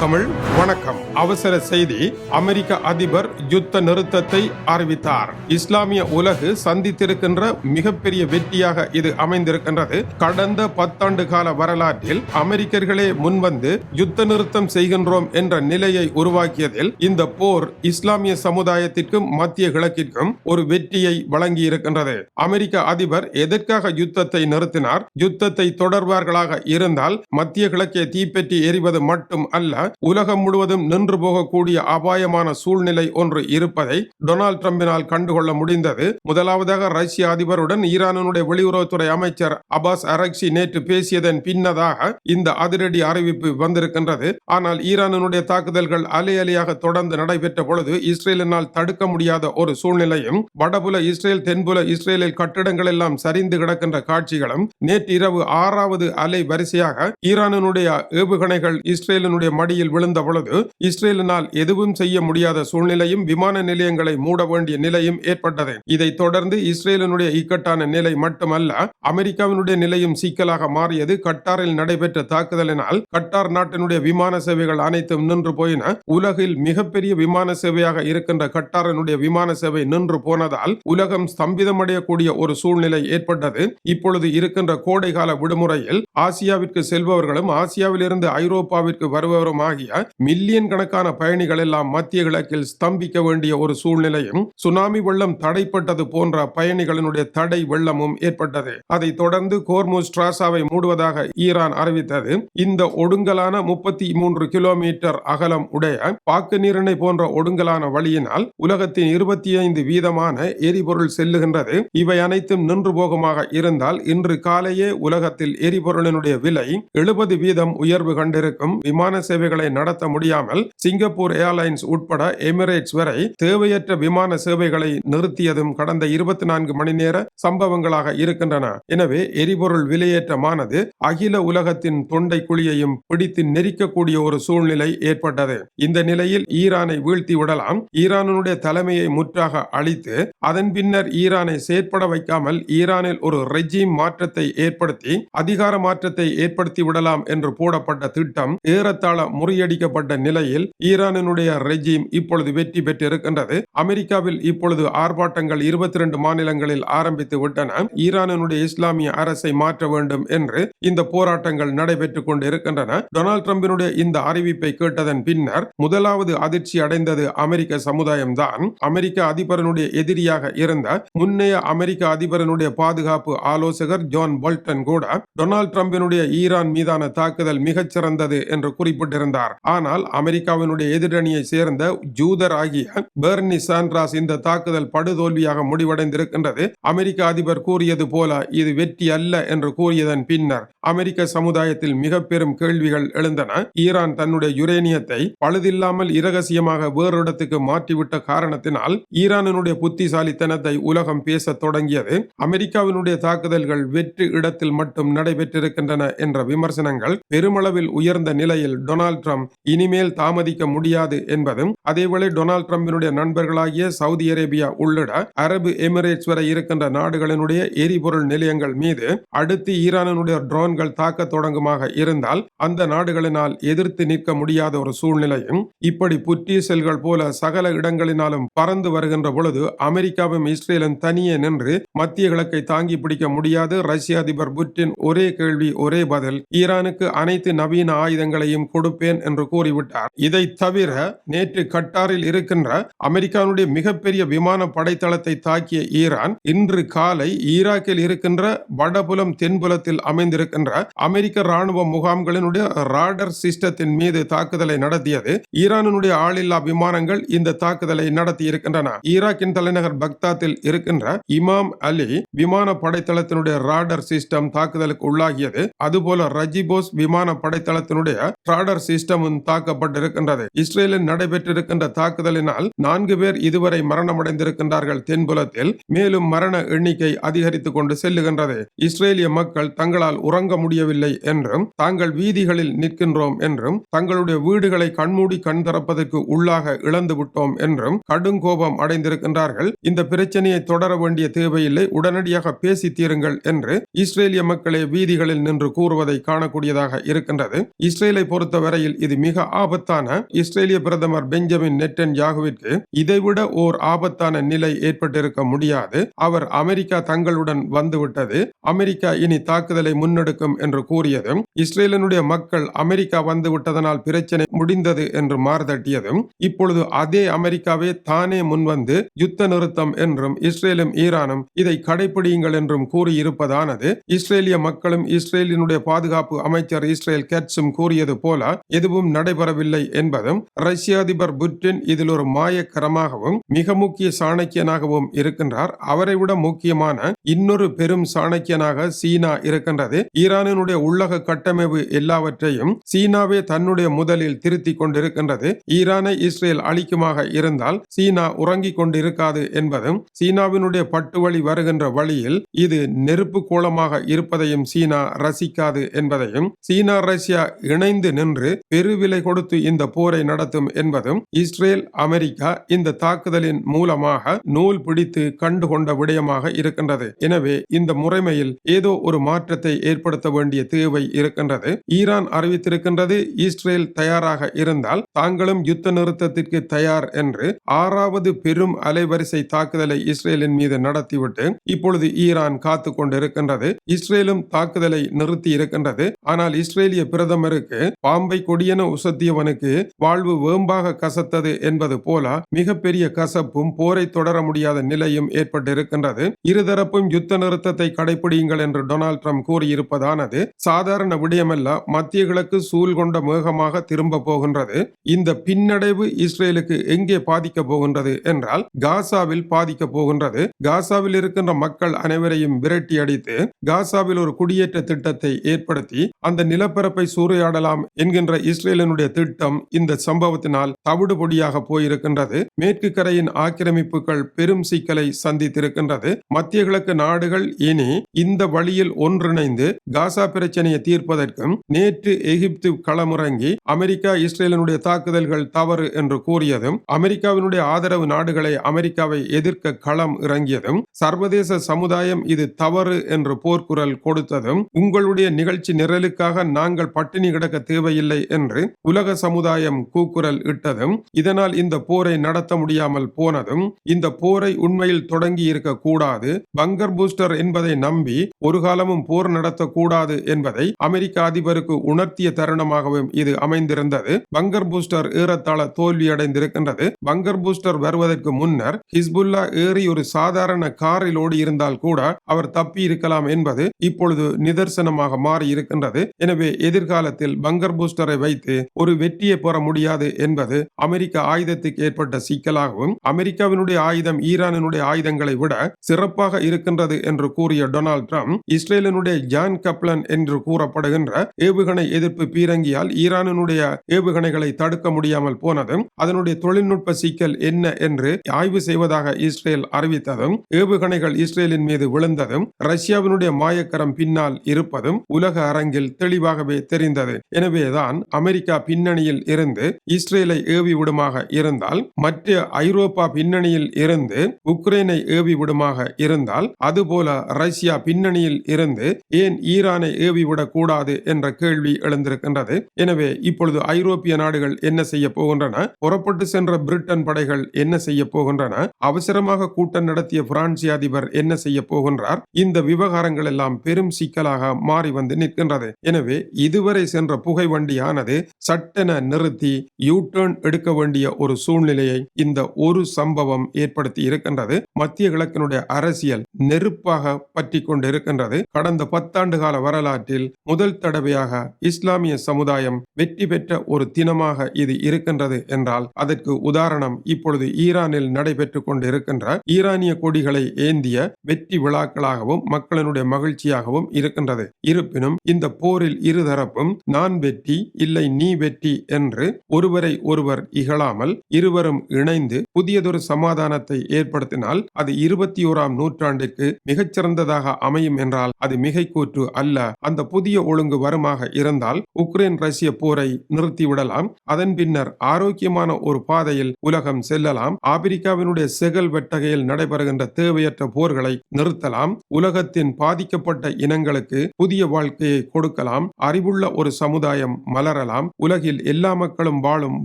தமிழ் வணக்கம். அவசர செய்தி அமெரிக்க அதிபர் யுத்த நிறுத்தத்தை அறிவித்தார். இஸ்லாமிய உலகு சந்தித்திருக்கின்ற மிகப்பெரிய வெற்றியாக இது அமைந்திருக்கின்றது. கடந்த பத்தாண்டு கால வரலாற்றில் அமெரிக்கர்களே முன்வந்து யுத்த நிறுத்தம் செய்கின்றோம் என்ற நிலையை உருவாக்கியதில் இந்த போர் இஸ்லாமிய சமுதாயத்திற்கும் மத்திய கிழக்கிற்கும் ஒரு வெற்றியை வழங்கி இருக்கின்றது அமெரிக்க அதிபர் எதற்காக யுத்தத்தை நிறுத்தினார்? யுத்தத்தை தொடர்வார்களாக இருந்தால் மத்திய கிழக்கே தீப்பெற்றி எரிவது மட்டும் அல்ல உலகம் முழுவதும் நின்று போகக்கூடிய அபாயமான சூழ்நிலை ஒன்று இருப்பதை டொனால்டு டிரம்பினால் கண்டுகொள்ள முடிந்தது. முதலாவதாக ரஷ்ய அதிபருடன் ஈரானுடைய வெளியுறவுத்துறை அமைச்சர் அபாஸ் அரக்சி நேற்று பேசியதன் பின்னதாக இந்த அதிரடி அறிவிப்பு வந்திருக்கின்றது. ஆனால் ஈரானுடைய தாக்குதல்கள் அலை அலையாக தொடர்ந்து நடைபெற்ற பொழுது இஸ்ரேலினால் தடுக்க முடியாத ஒரு சூழ்நிலையும் வடபுல இஸ்ரேல் தென்புல இஸ்ரேலில் கட்டிடங்கள் எல்லாம் சரிந்து கிடக்கின்ற காட்சிகளும் நேற்று இரவு ஆறாவது அலை வரிசையாக ஈரானுடைய ஏவுகணைகள் இஸ்ரேலினுடைய மடியில் விழுந்த பொழுது இஸ்ரேலினால் எதுவும் செய்ய முடியாத சூழ்நிலையும் விமான நிலையங்களை மூட வேண்டிய நிலையும் ஏற்பட்டது. இதைத் தொடர்ந்து இஸ்ரேலினுடைய இக்கட்டான நிலை மட்டுமல்ல அமெரிக்காவினுடைய நிலையும் சிக்கலாக மாறியது. கட்டாரில் நடைபெற்ற தாக்குதலினால் கட்டார் நாட்டினுடைய விமான சேவைகள் அனைத்தும் நின்று போயின. உலகில் மிகப்பெரிய விமான சேவையாக இருக்கின்ற கட்டாரனுடைய விமான சேவை நின்று போனதால் உலகம் ஸ்தம்பிதமடையக்கூடிய ஒரு சூழ்நிலை ஏற்பட்டது. இப்பொழுது இருக்கின்ற கோடைகால விடுமுறையில் ஆசியாவிற்கு செல்பவர்களும் ஆசியாவிலிருந்து ஐரோப்பாவிற்கு வருவ ஆகிய மில்லியன் கணக்கான பயணிகள் எல்லாம் மத்திய கிழக்கில் ஸ்தம்பிக்க வேண்டிய ஒரு சூழ்நிலையும் சுனாமி வெள்ளம் தடைப்பட்டது போன்ற பயணிகளினுடைய தடை வெள்ளமும் ஏற்பட்டது. அதைத் தொடர்ந்து கோர்முஸ் டிராசாவை மூடுவதாக ஈரான் அறிவித்தது. இந்த ஒடுங்கலான முப்பத்தி மூன்று கிலோமீட்டர் அகலம் உடைய பாக்கு நீரிணை போன்ற ஒடுங்கலான வழியினால் உலகத்தின் இருபத்தி ஐந்து வீதமான எரிபொருள் செல்லுகின்றது. இவை அனைத்தும் நின்று போகமாக இருந்தால் இன்று காலையே உலகத்தில் எரிபொருளினுடைய விலை எழுபது வீதம் உயர்வு கண்டிருக்கும். விமான சேவைகளை நடத்த முடியாமல் சிங்கப்பூர் ஏர்லைன்ஸ் உட்பட எமிரேட்ஸ் வரை தேவையற்ற விமான சேவைகளை நிறுத்தியதும் கடந்த இருபத்தி நான்கு மணி நேர சம்பவங்களாக இருக்கின்றன. எனவே எரிபொருள் விலையேற்றமானது அகில உலகத்தின் தொண்டை குழியையும் பிடித்து நெரிக்கக்கூடிய ஒரு சூழ்நிலை ஏற்பட்டது. இந்த நிலையில் ஈரானை வீழ்த்தி விடலாம் ஈரானுடைய தலைமையை முற்றாக அழித்து அதன் பின்னர் ஈரானை செயற்பட வைக்காமல் ஈரானில் ஒரு ரெஜிம் மாற்றத்தை ஏற்படுத்தி அதிகார மாற்றத்தை ஏற்படுத்தி விடலாம் என்று போடப்பட்ட திட்டம் ஏறத்தாழ பல முறியடிக்கப்பட்ட நிலையில் ஈரானினுடைய ரெஜிம் இப்பொழுது வெற்றி பெற்றிருக்கின்றது. அமெரிக்காவில் இப்பொழுது ஆர்ப்பாட்டங்கள் இருபத்தி இரண்டு மாநிலங்களில் ஆரம்பித்து விட்டன. ஈரானினுடைய இஸ்லாமிய அரசை மாற்ற வேண்டும் என்று இந்த போராட்டங்கள் நடைபெற்றுக் கொண்டிருக்கின்றன. டொனால்ட் டிரம்பினுடைய இந்த அறிவிப்பை கேட்டதன் பின்னர் முதலாவது அதிர்ச்சி அடைந்தது அமெரிக்க சமுதாயம்தான். அமெரிக்க அதிபரனுடைய எதிரியாக இருந்த முன்னைய அமெரிக்க அதிபரனுடைய பாதுகாப்பு ஆலோசகர் ஜான் போல்டன் கூட டொனால்ட் டிரம்பினுடைய ஈரான் மீதான தாக்குதல் மிகச்சிறந்தது என்று குறிப்பிட்டிருந்தார் ஆனால் அமெரிக்காவினுடைய எதிரணியை சேர்ந்த ஜூதர் ஆகிய பெர்னி சாண்ட்ராஸ் இந்த தாக்குதல் படுதோல்வியாக முடிவடைந்திருக்கின்றது. அமெரிக்க அதிபர் கூறியது போல இது வெற்றி அல்ல என்று கூறியதன் பின்னர் அமெரிக்க சமுதாயத்தில் மிக பெரும் கேள்விகள் எழுந்தன. ஈரான் தன்னுடைய யுரேனியத்தை பழுதில்லாமல் இரகசியமாக வேறு இடத்துக்கு மாற்றிவிட்ட காரணத்தினால் ஈரானினுடைய புத்திசாலித்தனத்தை உலகம் பேசத் தொடங்கியது. அமெரிக்காவினுடைய தாக்குதல்கள் வெற்று இடத்தில் மட்டும் நடைபெற்றிருக்கின்றன என்ற விமர்சனங்கள் பெருமளவில் உயர்ந்த நிலையில் டொனால்ட் ட்ரம்ப் இனிமேல் தாமதிக்க முடியாது என்பதும் அதேவேளை டொனால்ட் ட்ரம்பினுடைய நண்பர்களாகிய சவுதி அரேபியா உள்ளிட அரபு எமிரேட்ஸ் வரை இருக்கின்ற நாடுகளினுடைய எரிபொருள் நிலையங்கள் மீது அடுத்து ஈரானினுடைய ட்ரோன்கள் தாக்க தொடங்குமாக இருந்தால் அந்த நாடுகளினால் எதிர்த்து நிற்க முடியாத ஒரு சூழ்நிலையும் இப்படி புற்றீசல்கள் போல சகல இடங்களினாலும் பறந்து வருகின்ற பொழுது அமெரிக்காவும் இஸ்ரேலும் தனியே நின்று மத்திய கிழக்கை தாங்கி பிடிக்க முடியாது. ரஷ்ய அதிபர் புட்டின் ஒரே கேள்வி ஒரே பதில் ஈரானுக்கு அனைத்து நவீன ஆயுதங்களையும் கொடுப்பேன் என்று கூறிவிட்டார். இதை தவிர நேற்று கட்டாரில் இருக்கின்ற அமெரிக்காவுடைய மிகப்பெரிய விமான படைத்தளத்தை தாக்கிய ஈரான் இன்று காலை ஈராக்கில் இருக்கின்ற வடபுலம் தென்புலத்தில் அமைந்திருக்கின்ற அமெரிக்க ராணுவ முகாம்களினுடைய ராடர் சிஸ்டத்தின் மீது தாக்குதலை நடத்தியது. ஈரானுடைய ஆளில்லா விமானங்கள் இந்த தாக்குதலை நடத்தி இருக்கின்றன. ஈராக்கின் தலைநகர் பக்தாத்தில் இருக்கின்ற இமாம் அலி விமான படைத்தளத்தினுடைய ராடர் சிஸ்டம் தாக்குதலுக்கு உள்ளாகியது. அதுபோல ரஜிபோஸ் விமான படைத்தளத்தினுடைய ராடர் சிஸ்டமும் தாக்கப்பட்டிருக்கின்றது. இஸ்ரேலில் நடைபெற்றிருக்கின்ற தாக்குதலினால் நான்கு பேர் இதுவரை மரணமடைந்திருக்கின்றார்கள். தென்புலத்தில் மேலும் மரண எண்ணிக்கை அதிகரித்துக் கொண்டு செல்லுகின்றது. இஸ்ரேலிய மக்கள் தங்களால் உறங்க முடியவில்லை என்றும் தாங்கள் வீதிகளில் நிற்கின்றோம் என்றும் தங்களுடைய வீடுகளை கண்மூடி கண் திறப்பதற்கு உள்ளாக இழந்து விட்டோம் என்றும் கடுங்கோபம் அடைந்திருக்கின்றார்கள். இந்த பிரச்சனையை தொடர வேண்டிய தேவையில்லை. உடனடியாக பேசி தீருங்கள் என்று இஸ்ரேலிய மக்களே வீதிகளில் நின்று கூறுவதை காணக்கூடியதாக இருக்கின்றது. இஸ்ரேலை பொறுத்த பொறுத்தவரையில் இது மிக ஆபத்தான இஸ்ரேலிய பிரதமர் பெஞ்சமின் நெட்டன் யாகுவிற்கு இதைவிட ஓர் ஆபத்தான நிலை ஏற்பட்டிருக்க முடியாது. அவர் அமெரிக்கா தங்களுடன் வந்துவிட்டது. அமெரிக்கா இனி தாக்குதலை முன்னெடுக்கும் என்று கூறியதும் இஸ்ரேலினுடைய மக்கள் அமெரிக்கா வந்து விட்டதனால் பிரச்சனை முடிந்தது என்று மாறுதட்டியதும் இப்பொழுது அதே அமெரிக்காவே தானே முன்வந்து யுத்த நிறுத்தம் என்றும் இஸ்ரேலும் ஈரானும் இதை கடைபிடியுங்கள் என்றும் கூறியிருப்பதானது. இஸ்ரேலிய மக்களும் இஸ்ரேலினுடைய பாதுகாப்பு அமைச்சர் இஸ்ரேல் கெட்ஸும் கூறியது போல எதுவும் நடைபெறவில்லை என்பதும் ரஷ்ய அதிபர் புட்டின் இதில் ஒரு மாயக்கரமாகவும் மிக முக்கிய சாணக்கியனாகவும் இருக்கின்றார். அவரை விட முக்கியமான இன்னொரு பெரும் சாணக்கியனாக சீனா இருக்கின்றது. ஈரானினுடைய உள்ளக கட்டமைப்பு எல்லாவற்றையும் சீனாவே தன்னுடைய முதலில் திருத்திக் கொண்டிருக்கின்றது. ஈரானை இஸ்ரேல் அழிக்குமாக இருந்தால் சீனா உறங்கிக் கொண்டிருக்காது என்பதும் சீனாவினுடைய பட்டு வழி வருகின்ற வழியில் இது நெருப்பு கோலமாக இருப்பதையும் சீனா ரசிக்காது என்பதையும் சீனா ரஷ்யா இணைந்து நின்று பெருவிலை கொடுத்து இந்த போரை நடத்தும் என்பதும் இஸ்ரேல் அமெரிக்கா இந்த தாக்குதலின் மூலமாக நூல் பிடித்து கண்டுகொண்ட விடயமாக இருக்கின்றது. எனவே இந்த முறைமையில் ஏதோ ஒரு மாற்றத்தை ஏற்படுத்த வேண்டிய தேவை இருக்கின்றது. ஈரான் அறிவித்திருக்கின்றது இஸ்ரேல் தயாராக இருந்தால் தாங்களும் யுத்த நிறுத்தத்திற்கு தயார் என்று ஆறாவது பெரும் அலைவரிசை தாக்குதலை இஸ்ரேலின் மீது நடத்திவிட்டு இப்பொழுது ஈரான் காத்து கொண்டிருக்கின்றது இஸ்ரேலும் தாக்குதலை நிறுத்தி இருக்கின்றது. ஆனால் இஸ்ரேலிய பிரதமருக்கு பாம்பை கொடியென உசத்தியவனுக்கு வாழ்வு வேம்பாக கசத்தது என்பது போல மிகப்பெரிய கசப்பும் போரை தொடர முடியாத நிலையும் ஏற்பட்டிருக்கின்றது. இருதரப்பும் யுத்த நிறுத்தத்தை கடைபிடியுங்கள் என்று டொனால்ட் ட்ரம்ப் கூறியிருப்பதானது சாதாரண விடயமல்ல மத்திய கிழக்கு சூழ் கொண்ட மேகமாக திரும்ப போகின்றது. இந்த பின்னடைவு இஸ்ரேலுக்கு எங்கே பாதிக்க போகின்றது என்றால் காசாவில் பாதிக்க போகின்றது. காசாவில் இருக்கின்ற மக்கள் அனைவரையும் விரட்டி அடித்து காசாவில் ஒரு குடியேற்ற திட்டத்தை ஏற்படுத்தி அந்த நிலப்பரப்பை சூறையாடலாம் என்கிற என்கின்ற இஸ்ரேலினுடைய திட்டம் இந்த சம்பவத்தினால் தவிடுபொடியாக போயிருக்கின்றது. மேற்கு கரையின் ஆக்கிரமிப்புகள் பெரும் சிக்கலை சந்தித்திருக்கின்றது. மத்திய கிழக்கு நாடுகள் இனி இந்த வழியில் ஒன்றிணைந்து காசா பிரச்சனையை தீர்ப்பதற்கும் நேற்று எகிப்து களமிறங்கி அமெரிக்கா இஸ்ரேலினுடைய தாக்குதல்கள் தவறு என்று கூறியதும் அமெரிக்காவினுடைய ஆதரவு நாடுகளை அமெரிக்காவை எதிர்க்க களம் இறங்கியதும் சர்வதேச சமுதாயம் இது தவறு என்று போர்க்குரல் கொடுத்ததும் உங்களுடைய நிகழ்ச்சி நிரலுக்காக நாங்கள் பட்டினி கிடக்க தேவையில்லை என்று உலக சமுதாயம் கூக்குரல் இட்டதும் இதனால் இந்த போரை நடத்த முடியாமல் போனதும் இந்த போரை உண்மையில் தொடங்கி இருக்க கூடாது பங்கர் பூஸ்டர் என்பதை நம்பி ஒரு காலமும் போர் நடத்தக்கூடாது என்பதை அமெரிக்க அதிபருக்கு உணர்த்திய தருணமாகவும் இது அமைந்திருந்தது. பங்கர் பூஸ்டர் ஏறத்தாழ தோல்வியடைந்திருக்கின்றது. பங்கர் பூஸ்டர் வருவதற்கு முன்னர் ஹிஸ்புல்லா ஏறி ஒரு சாதாரண காரில் ஓடி இருந்தால் கூட அவர் தப்பி இருக்கலாம் என்பது இப்பொழுது நிதர்சனமாக மாறி இருக்கின்றது எனவே எதிர்காலத்தில் பங்கர் பூஸ்டர் வைத்து ஒரு வெற்றியை பெற முடியாது என்பது அமெரிக்க ஆயுதத்துக்கு ஏற்பட்ட சிக்கலாகவும் அமெரிக்காவினுடைய ஆயுதம் ஈரானினுடைய ஆயுதங்களை விட சிறப்பாக இருக்கின்றது என்று கூறிய டொனால்ட் ட்ரம்ப் இஸ்ரேலினுடைய ஜான் கப்லன் என்று கூறப்படுகின்ற ஏவுகணை எதிர்ப்பு பீரங்கியால் ஈரானினுடைய ஏவுகணைகளை தடுக்க முடியாமல் போனதும் அதனுடைய தொழில்நுட்ப சிக்கல் என்ன என்று ஆய்வு செய்வதாக இஸ்ரேல் அறிவித்ததும் ஏவுகணைகள் இஸ்ரேலின் மீது விழுந்ததும் ரஷ்யாவினுடைய மாயக்கரம் பின்னால் இருப்பதும் உலக அரங்கில் தெளிவாகவே தெரிந்தது. எனவே தான் அமெரிக்கா பின்னணியில் இருந்து இஸ்ரேலை ஏவி விடுமாக இருந்தால் மற்ற ஐரோப்பா பின்னணியில் இருந்து உக்ரைனை ஏவி விடுமாக இருந்தால் அதுபோல ரஷ்யா பின்னணியில் இருந்து ஏன் ஈரானை ஏவி விடக்கூடாது என்ற கேள்வி எழுந்திருக்கின்றது. எனவே இப்பொழுது ஐரோப்பிய நாடுகள் என்ன செய்ய போகின்றன? புறப்பட்டு சென்ற பிரிட்டன் படைகள் என்ன செய்ய போகின்றன? அவசரமாக கூட்டம் நடத்திய பிரான்சிய அதிபர் என்ன செய்ய போகின்றார்? இந்த விவகாரங்கள் எல்லாம் பெரும் சிக்கலாக மாறி வந்து நிற்கின்றது. எனவே இதுவரை சென்ற புகை வண்டியானது சட்டென நிறுத்தி யூ டர்ன் எடுக்க வேண்டிய ஒரு சூழ்நிலையை இந்த ஒரு சம்பவம் ஏற்படுத்தி இருக்கின்றது. மத்திய கிழக்கினுடைய அரசியல் நெருப்பாக பற்றி கொண்டிருக்கின்றது. கடந்த பத்தாண்டு கால வரலாற்றில் முதல் தடவையாக இஸ்லாமிய சமுதாயம் வெற்றி பெற்ற ஒரு தினமாக இது இருக்கின்றது என்றால் அதற்கு உதாரணம் இப்பொழுது ஈரானில் நடைபெற்றுக் கொண்டிருக்கின்ற ஈரானிய கொடிகளை ஏந்திய வெற்றி விழாக்களாகவும் மக்களினுடைய மகிழ்ச்சியாகவும் இருக்கின்றது. இருப்பினும் இந்த போரில் இருதரப்பும் நான் வெற்றி வெற்றி இல்லை நீ வெற்றி என்று ஒருவரை ஒருவர் இகழாமல் இருவரும் இணைந்து புதியதொரு சமாதானத்தை ஏற்படுத்தினால் அது இருபத்தி ஓராம் நூற்றாண்டிற்கு மிகச்சிறந்ததாக அமையும் என்றால் அது மிகைக்கூற்று அல்ல. அந்த புதிய ஒழுங்கு வருமாக இருந்தால் உக்ரைன் ரஷ்ய போரை நிறுத்திவிடலாம். அதன் பின்னர் ஆரோக்கியமான ஒரு பாதையில் உலகம் செல்லலாம். ஆப்பிரிக்காவினுடைய செகல் வெட்டகையில் நடைபெறுகின்ற தேவையற்ற போர்களை நிறுத்தலாம். உலகத்தின் பாதிக்கப்பட்ட இனங்களுக்கு புதிய வாழ்க்கையை கொடுக்கலாம். அறிவுள்ள ஒரு சமுதாயம் மலரலாம் உலகில் எல்லா மக்களும் வாழும்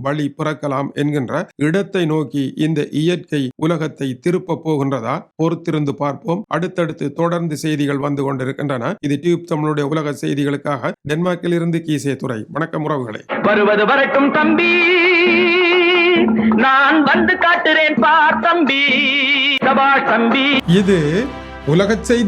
வழி பிறக்கலாம் என்கின்ற இடத்தை நோக்கி இந்த இயற்கை உலகத்தை திருப்ப போகின்றதா பொறுத்திருந்து பார்ப்போம். அடுத்தடுத்து தொடர்ந்து செய்திகள் வந்து கொண்டிருக்கின்றன. இது டியூப் தமிழுடைய உலக செய்திகளுக்காக டென்மார்க்கில் இருந்து கீசே துறை வணக்கம் உறவுகளே. வருவது வரட்டும் தம்பி. நான் வந்து காட்டுறேன் பார் தம்பி. சபாஷ் தம்பி. இது உலக செய்தி